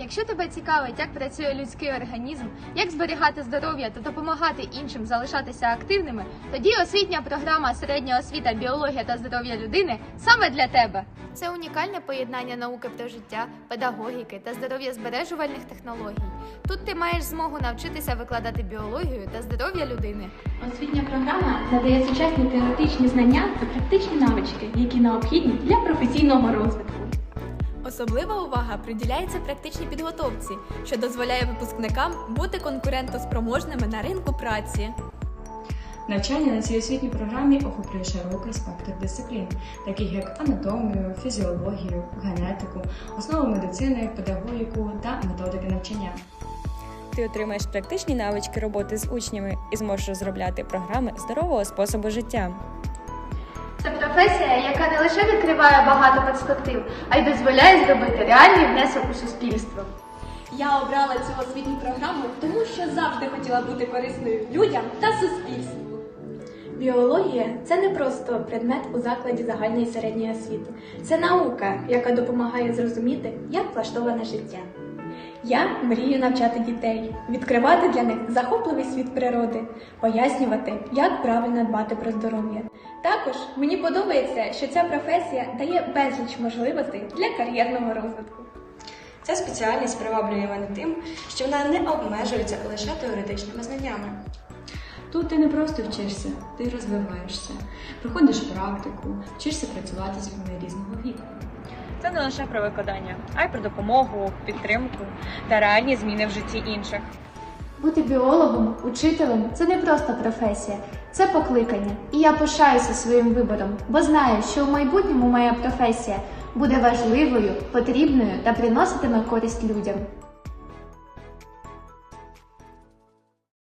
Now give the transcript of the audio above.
Якщо тебе цікавить, як працює людський організм, як зберігати здоров'я та допомагати іншим залишатися активними, тоді освітня програма Середня освіта, біологія та здоров'я людини саме для тебе. Це унікальне поєднання науки про життя, педагогіки та здоров'я збережувальних технологій. Тут ти маєш змогу навчитися викладати біологію та здоров'я людини. Освітня програма надає сучасні теоретичні знання та практичні навички, які необхідні для професійного розвитку. Особлива увага приділяється практичній підготовці, що дозволяє випускникам бути конкурентоспроможними на ринку праці. Навчання на цій освітній програмі охоплює широкий спектр дисциплін, таких як анатомію, фізіологію, генетику, основи медицини, педагогіку та методики навчання. Ти отримаєш практичні навички роботи з учнями і зможеш розробляти програми здорового способу життя. Це професія, яка не лише відкриває багато перспектив, а й дозволяє зробити реальний внесок у суспільство. Я обрала цю освітню програму, тому що завжди хотіла бути корисною людям та суспільству. Біологія це не просто предмет у закладі загальної середньої освіти. Це наука, яка допомагає зрозуміти, як влаштоване життя. Я мрію навчати дітей, відкривати для них захопливий світ природи, пояснювати, як правильно дбати про здоров'я. Також мені подобається, що ця професія дає безліч можливостей для кар'єрного розвитку. Ця спеціальність приваблює мене тим, що вона не обмежується лише теоретичними знаннями. Тут ти не просто вчишся, ти розвиваєшся, проходиш практику, вчишся працювати з людьми різного віку. Це не лише про викладання, а й про допомогу, підтримку та реальні зміни в житті інших. Бути біологом, учителем це не просто професія, це покликання. І я пишаюся своїм вибором, бо знаю, що в майбутньому моя професія буде важливою, потрібною та приноситиме користь людям.